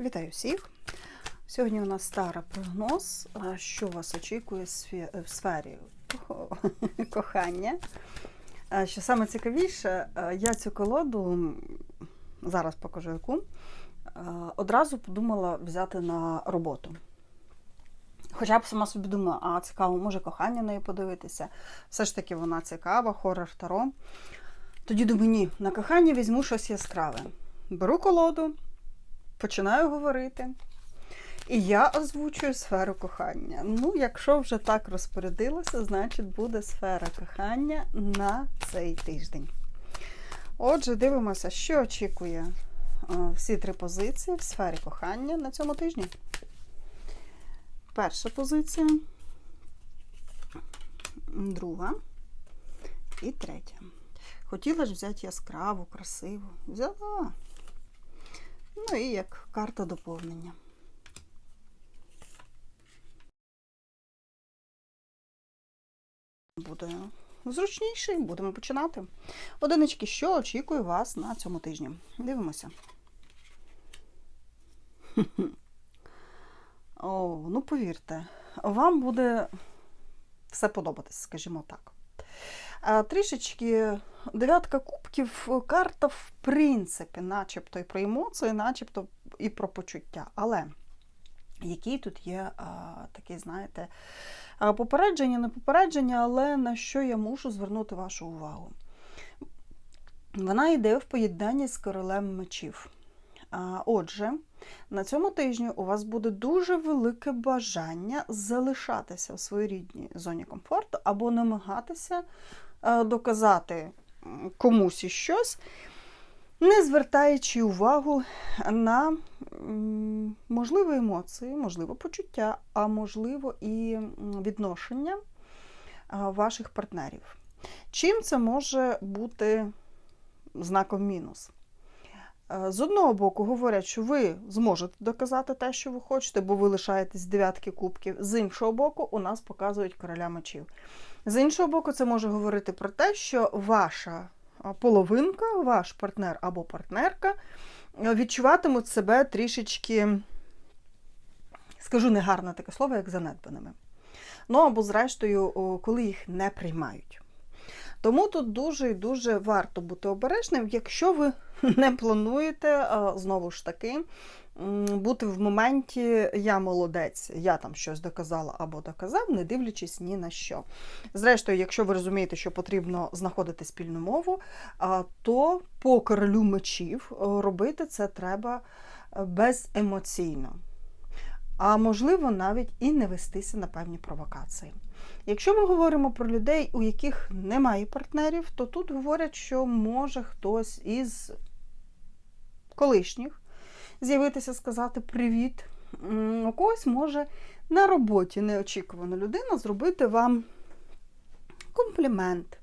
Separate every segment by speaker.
Speaker 1: Вітаю всіх! Сьогодні у нас старий прогноз, що вас очікує в сфері кохання. Що саме цікавіше, я цю колоду, зараз покажу яку, одразу подумала взяти на роботу. Хоча б сама собі думала, а цікаво, може кохання неї подивитися. Все ж таки вона цікава, хорор таро. Тоді думаю, ні, на кохання візьму щось яскраве. Беру колоду, починаю говорити. І я озвучую сферу кохання. Ну, якщо вже так розпорядилося, значить буде сфера кохання на цей тиждень. Отже, дивимося, що очікує е, всі три позиції в сфері кохання на цьому тижні. Перша позиція, друга і третя. Хотіла ж взяти яскраву, красиву. Взяла. Ну і як карта доповнення. Буде зручніше, будемо починати. Одинички, що очікує вас на цьому тижні? Дивимося. О, ну повірте, вам буде все подобатись, скажімо так. Трішечки дев'ятка кубків, карта, в принципі, начебто і про емоції, начебто і про почуття. Але який тут є а, такий, знаєте, попередження, не попередження, але на що я мушу звернути вашу увагу? Вона йде в поєднанні з королем мечів. А, Отже, на цьому тижні у вас буде дуже велике бажання залишатися в своїй рідній зоні комфорту або намагатися е, доказати комусь щось, не звертаючи увагу на можливі емоції, можливо, почуття, а можливо і відношення е, ваших партнерів. Чим це може бути знаком мінус? Е, З одного боку, говорять, що ви зможете доказати те, що ви хочете, бо ви лишаєтесь дев'ятки кубків. З іншого боку, у нас показують короля мечів. З іншого боку, це може говорити про те, що ваша половинка, ваш партнер або партнерка е, відчуватимуть себе трішечки, скажу негарне таке слово, як занедбаними. Ну або, зрештою, коли їх не приймають. Тому тут дуже і дуже варто бути обережним, якщо ви не плануєте, знову ж таки, бути в моменті я молодець, я там щось доказала або доказав, не дивлячись ні на що. Зрештою, якщо ви розумієте, що потрібно знаходити спільну мову, то по королю мечів робити це треба беземоційно. А можливо, навіть і не вестися на певні провокації. Якщо ми говоримо про людей, у яких немає партнерів, то тут говорять, що може хтось із колишніх з'явитися, сказати привіт. У когось може на роботі неочікувана людина зробити вам комплімент,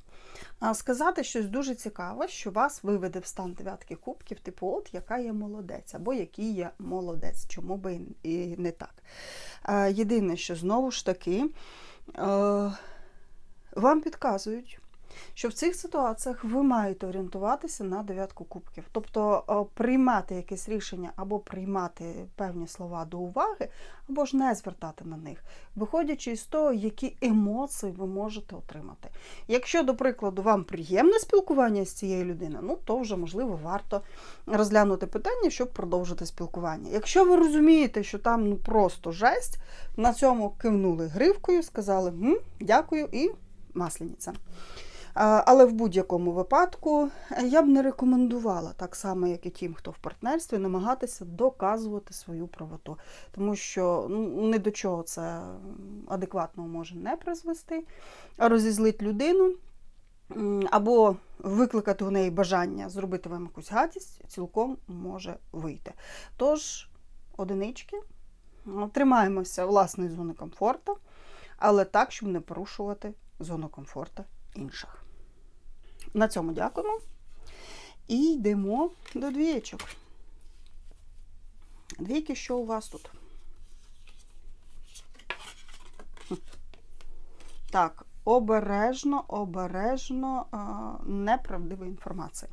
Speaker 1: сказати щось дуже цікаве, що вас виведе в стан дев'ятки кубків, типу, от яка я молодець, або який я молодець, чому би і не так. Єдине, що знову ж таки вам підказують, що в цих ситуаціях ви маєте орієнтуватися на дев'ятку кубків. Тобто е, приймати якесь рішення або приймати певні слова до уваги, або ж не звертати на них, виходячи із того, які емоції ви можете отримати. Якщо, до прикладу, вам приємне спілкування з цією людиною, ну то вже можливо варто розглянути питання, щоб продовжити спілкування. Якщо ви розумієте, що там ну просто жесть, на цьому кивнули гривкою, сказали «М, дякую і масляниця. Але в будь-якому випадку я б не рекомендувала, так само, як і тим, хто в партнерстві, намагатися доказувати свою правоту. Тому що ну, ні до чого це адекватно може не призвести, а розізлить людину або викликати у неї бажання зробити вам якусь гадість, цілком може вийти. Тож, одинички, ну, тримаємося власної зони комфорту, але так, щоб не порушувати зону комфорту інших. На цьому дякуємо. І йдемо до двієчок. Двійки, що у вас тут? Так, обережно, обережно, неправдива інформація.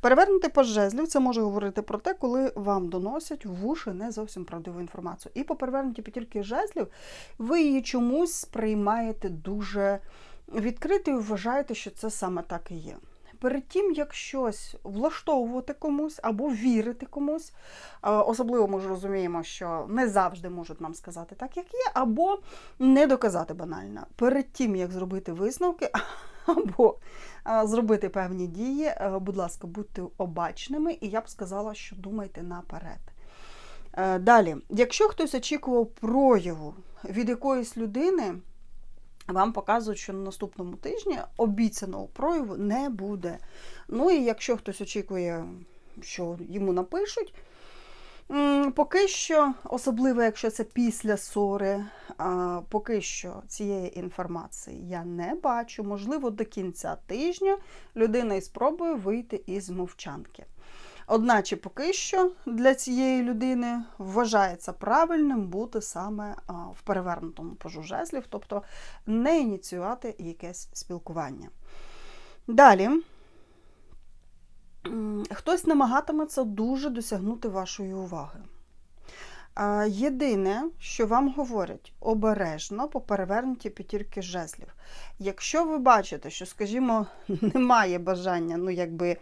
Speaker 1: Перевернути по жезлів це може говорити про те, коли вам доносять в уші не зовсім правдиву інформацію. І по перевернуті п'ятірки жезлів ви її чомусь сприймаєте дуже відкрито і вважаєте, що це саме так і є. Перед тим, як щось влаштовувати комусь або вірити комусь, е, особливо ми ж розуміємо, що не завжди можуть нам сказати так, як є, або не доказати банально. Перед тим, як зробити висновки, або е, зробити певні дії, е, будь ласка, будьте обачними, і я б сказала, що думайте наперед. Далі, якщо хтось очікував прояву від якоїсь людини, вам показують, що на наступному тижні обіцяного прояву не буде. Ну і якщо хтось очікує, що йому напишуть, поки що, особливо якщо це після ссори, поки що цієї інформації я не бачу. Можливо, до кінця тижня людина і спробує вийти із мовчанки. Одначе поки що для цієї людини вважається правильним бути саме в перевернутому пажу жезлів, тобто не ініціювати якесь спілкування. Далі. Хтось намагатиметься дуже досягнути вашої уваги. Єдине, що вам говорять, обережно по перевернуті п'ятірки жезлів. Якщо ви бачите, що, скажімо, немає бажання, ну, якби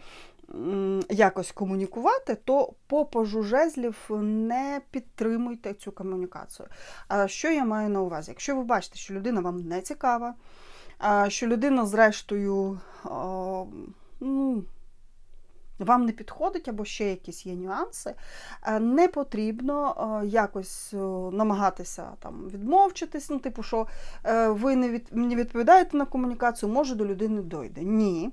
Speaker 1: якось комунікувати, то по жезлів не підтримуйте цю комунікацію. А Що я маю на увазі? Якщо ви бачите, що людина вам не цікава, що людина, зрештою, ну, вам не підходить або ще якісь є нюанси, е, не потрібно якось намагатися там відмовчитись, ну, типу, що е, ви не відповідаєте на комунікацію, може до людини дойде. Ні.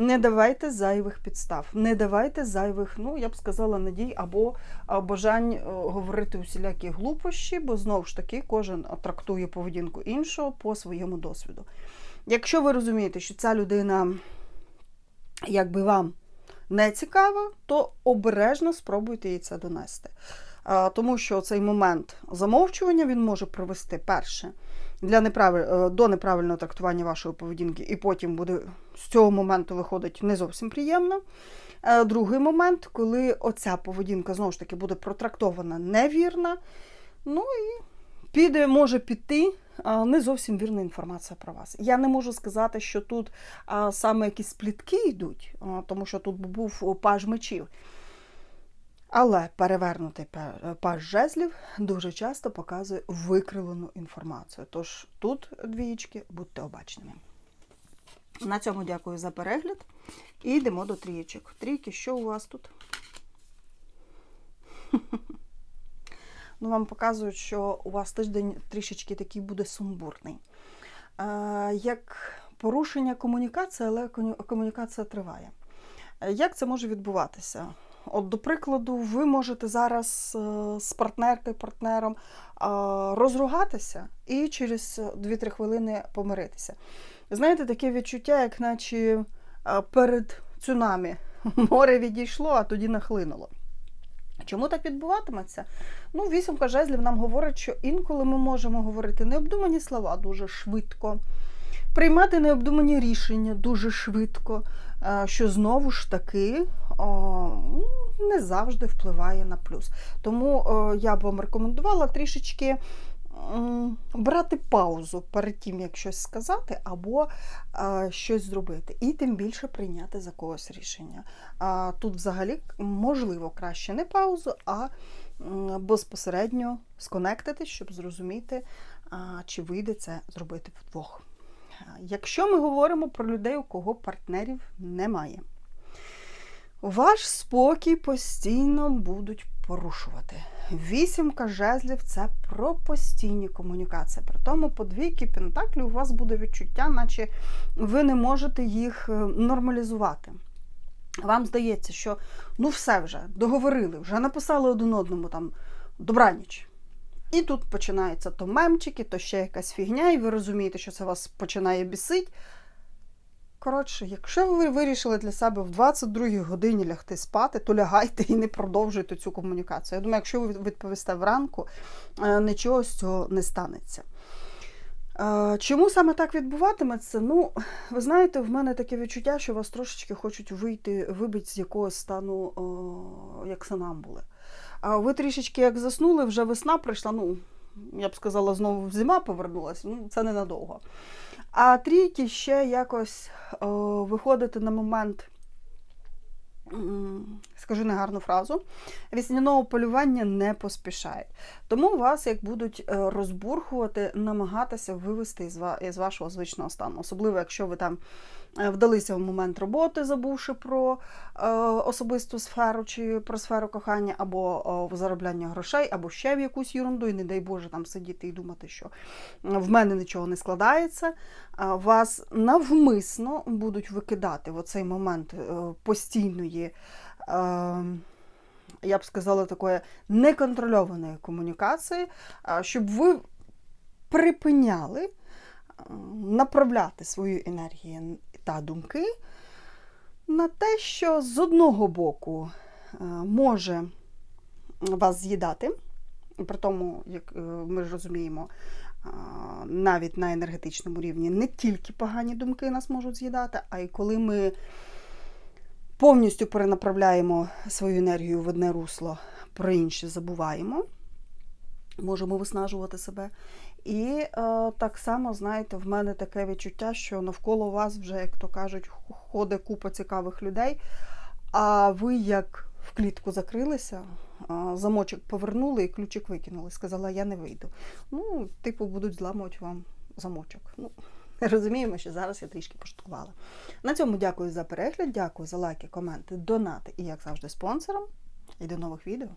Speaker 1: Не давайте зайвих підстав, не давайте зайвих, ну я б сказала, надій або бажань е, говорити усілякі глупощі, бо знову ж таки кожен трактує поведінку іншого по своєму досвіду. Якщо ви розумієте, що ця людина якби вам не цікава, то обережно спробуйте їй це донести. Тому що цей момент замовчування він може привести перше для неправиль... е, до неправильного трактування вашої поведінки, і потім буде з цього моменту виходить не зовсім приємно. Е, Другий момент, коли оця поведінка знову ж таки буде протрактована невірно, ну і піде, може піти не зовсім вірна інформація про вас. Я не можу сказати, що тут саме якісь плітки йдуть, тому що тут був паж мечів. Але перевернутий паж жезлів дуже часто показує викривлену інформацію. Тож тут, двієчки, будьте обачними. На цьому дякую за перегляд. І йдемо до трієчок. Трійки, що у вас тут? Ну, вам показують, що у вас тиждень трішечки такий буде сумбурний. Е, як порушення комунікації, але комунікація триває. Як це може відбуватися? От, до прикладу, ви можете зараз е, з партнеркою, партнером е, розругатися і через 2-3 хвилини помиритися. Знаєте, таке відчуття, як наче е, перед цунамі море відійшло, а тоді нахлинуло. Чому так відбуватиметься? Ну, вісімка жезлів нам говорить, що інколи ми можемо говорити необдумані слова дуже швидко, приймати необдумані рішення дуже швидко, що знову ж таки не завжди впливає на плюс. Тому е, я б вам рекомендувала трішечки брати паузу перед тим, як щось сказати, або е, щось зробити, і тим більше прийняти за когось рішення. Тут взагалі можливо краще не паузу, а безпосередньо сконектитись, щоб зрозуміти, чи вийде це зробити вдвох. Якщо ми говоримо про людей, у кого партнерів немає, ваш спокій постійно будуть порушувати. Вісімка жезлів це про постійні комунікації. При тому по двійки пентаклів у вас буде відчуття, наче ви не можете їх е, нормалізувати. Вам здається, що ну все вже, договорили, вже написали один одному там добраніч. І тут починаються то мемчики, то ще якась фігня, і ви розумієте, що це вас починає бісить. Коротше, якщо ви вирішили для себе в 22-й годині лягти спати, то лягайте і не продовжуйте цю комунікацію. Я думаю, якщо ви відповісте вранку, е, нічого з цього не станеться. Е, Чому саме так відбуватиметься? Ну, ви знаєте, в мене таке відчуття, що вас трошечки хочуть вийти, вибити з якогось стану, о, як санамбули. А ви трішечки як заснули, вже весна прийшла, ну, я б сказала, знову зима повернулася, ну, це ненадовго. А трійки ще якось о, виходити на момент, скажу негарну фразу, вісняного полювання не поспішають. Тому вас як будуть е, розбурхувати, намагатися вивести із, вашого звичного стану. Особливо, якщо ви там вдалися в момент роботи, забувши про е, особисту сферу чи про сферу кохання, або е, в заробляння грошей, або ще в якусь ерунду, і не дай Боже там сидіти і думати, що е, в мене нічого не складається. Вас навмисно будуть викидати в оцей момент е, постійної. е, я б сказала, такої неконтрольованої комунікації, щоб ви припиняли направляти свою енергію та думки на те, що з одного боку може вас з'їдати, при тому, як е, ми ж розуміємо, навіть на енергетичному рівні не тільки погані думки нас можуть з'їдати, а й коли ми повністю перенаправляємо свою енергію в одне русло, про інше забуваємо, можемо виснажувати себе. І е, так само, знаєте, в мене таке відчуття, що навколо вас вже, як то кажуть, ходить купа цікавих людей, а ви як в клітку закрилися, замочок повернули і ключик викинули. Сказала, я не вийду. Ну, типу, будуть зламувати вам замочок. Ну, розуміємо, що зараз я трішки пошуткувала. На цьому дякую за перегляд, дякую за лайки, коменти, донати і, як завжди, спонсорам. І до нових відео.